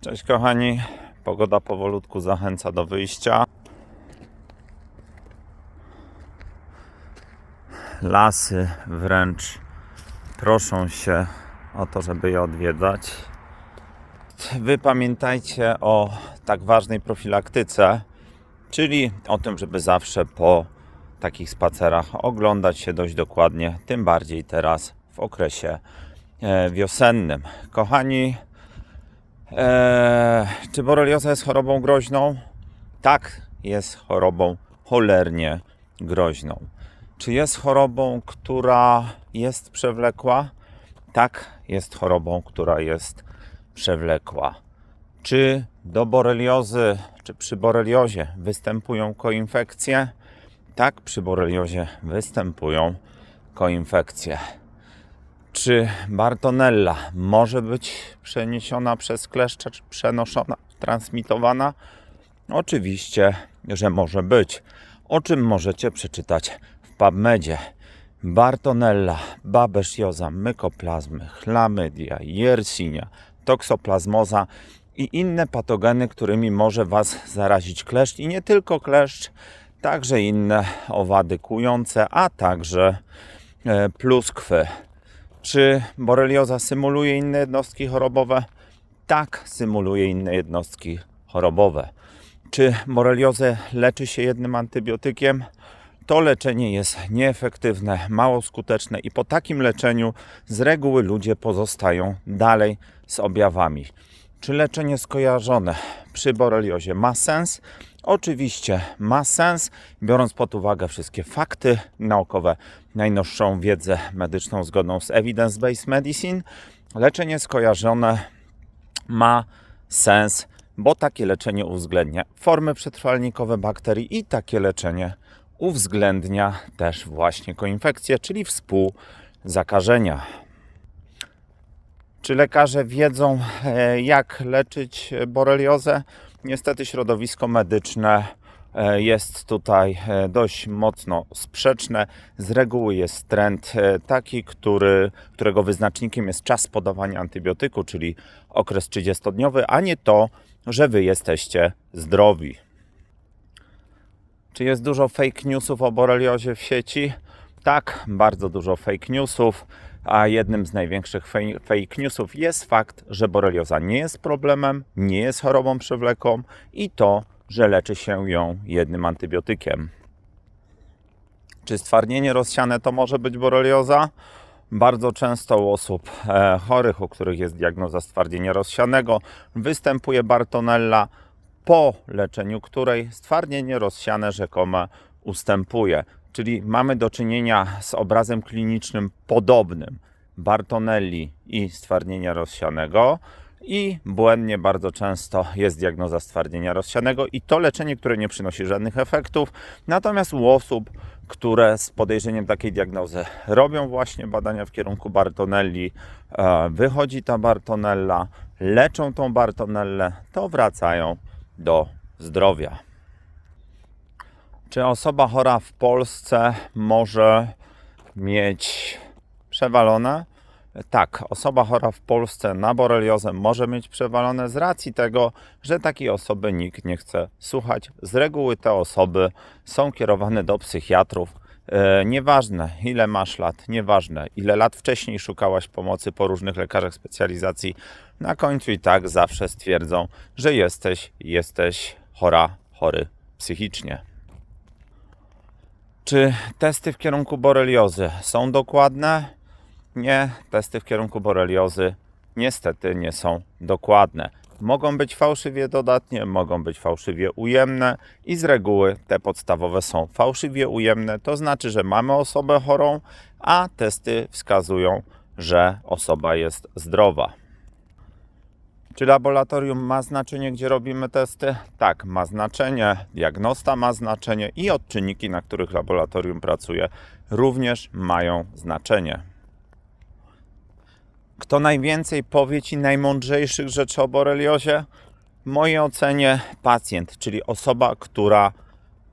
Cześć kochani, pogoda powolutku zachęca do wyjścia. Lasy wręcz proszą się o to, żeby je odwiedzać. Wy pamiętajcie o tak ważnej profilaktyce, czyli o tym, żeby zawsze po takich spacerach oglądać się dość dokładnie, tym bardziej teraz w okresie e, wiosennym. Kochani, Eee, czy borelioza jest chorobą groźną? Tak, jest chorobą cholernie groźną. Czy jest chorobą, która jest przewlekła? Tak, jest chorobą, która jest przewlekła. Czy do boreliozy, czy przy boreliozie występują koinfekcje? Tak, przy boreliozie występują koinfekcje. Czy Bartonella może być przeniesiona przez kleszcze, czy przenoszona, transmitowana? Oczywiście, że może być. O czym możecie przeczytać w PubMedzie. Bartonella, babesjoza, mykoplazmy, chlamydia, yersinia, toksoplazmoza i inne patogeny, którymi może Was zarazić kleszcz i nie tylko kleszcz, także inne owady kujące, a także e, pluskwy. Czy borelioza symuluje inne jednostki chorobowe? Tak, symuluje inne jednostki chorobowe. Czy boreliozę leczy się jednym antybiotykiem? To leczenie jest nieefektywne, mało skuteczne i po takim leczeniu z reguły ludzie pozostają dalej z objawami. Czy leczenie skojarzone przy boreliozie ma sens? Oczywiście ma sens, biorąc pod uwagę wszystkie fakty naukowe, najnowszą wiedzę medyczną zgodną z Evidence-Based Medicine. Leczenie skojarzone ma sens, bo takie leczenie uwzględnia formy przetrwalnikowe bakterii i takie leczenie uwzględnia też właśnie koinfekcje, czyli współzakażenia. Czy lekarze wiedzą, e, jak leczyć boreliozę? Niestety środowisko medyczne e, jest tutaj e, dość mocno sprzeczne. Z reguły jest trend taki, który, którego wyznacznikiem jest czas podawania antybiotyku, czyli okres 30-dniowy, a nie to, że wy jesteście zdrowi. Czy jest dużo fake newsów o boreliozie w sieci? Tak, bardzo dużo fake newsów, a jednym z największych fake newsów jest fakt, że borelioza nie jest problemem, nie jest chorobą przewlekłą i to, że leczy się ją jednym antybiotykiem. Czy stwardnienie rozsiane to może być borelioza? Bardzo często u osób e, chorych, u których jest diagnoza stwardnienia rozsianego, występuje Bartonella, po leczeniu której stwardnienie rozsiane rzekome ustępuje. Czyli mamy do czynienia z obrazem klinicznym podobnym Bartonelli i stwardnienia rozsianego. I błędnie bardzo często jest diagnoza stwardnienia rozsianego i to leczenie, które nie przynosi żadnych efektów. Natomiast u osób, które z podejrzeniem takiej diagnozy robią właśnie badania w kierunku Bartonelli, e, wychodzi ta Bartonella, leczą tą Bartonellę, to wracają do zdrowia. Czy osoba chora w Polsce może mieć przewalone? Tak, osoba chora w Polsce na boreliozę może mieć przewalone z racji tego, że takiej osoby nikt nie chce słuchać. Z reguły te osoby są kierowane do psychiatrów. E, nieważne ile masz lat, nieważne ile lat wcześniej szukałaś pomocy po różnych lekarzach specjalizacji, na końcu i tak zawsze stwierdzą, że jesteś, jesteś chora, chory psychicznie. Czy testy w kierunku boreliozy są dokładne? Nie, testy w kierunku boreliozy niestety nie są dokładne. Mogą być fałszywie dodatnie, mogą być fałszywie ujemne i z reguły te podstawowe są fałszywie ujemne. To znaczy, że mamy osobę chorą, a testy wskazują, że osoba jest zdrowa. Czy laboratorium ma znaczenie, gdzie robimy testy? Tak, ma znaczenie. Diagnosta ma znaczenie i odczynniki, na których laboratorium pracuje, również mają znaczenie. Kto najwięcej powie Ci najmądrzejszych rzeczy o boreliozie? W mojej ocenie pacjent, czyli osoba, która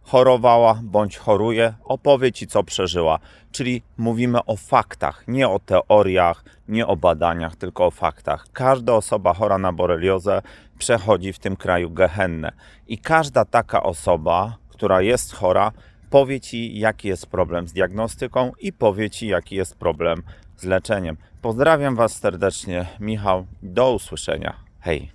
chorowała bądź choruje, opowie ci, co przeżyła. Czyli mówimy o faktach, nie o teoriach, nie o badaniach, tylko o faktach. Każda osoba chora na boreliozę przechodzi w tym kraju gehennę. I każda taka osoba, która jest chora, powie ci, jaki jest problem z diagnostyką i powie ci, jaki jest problem z leczeniem. Pozdrawiam Was serdecznie, Michał. Do usłyszenia. Hej.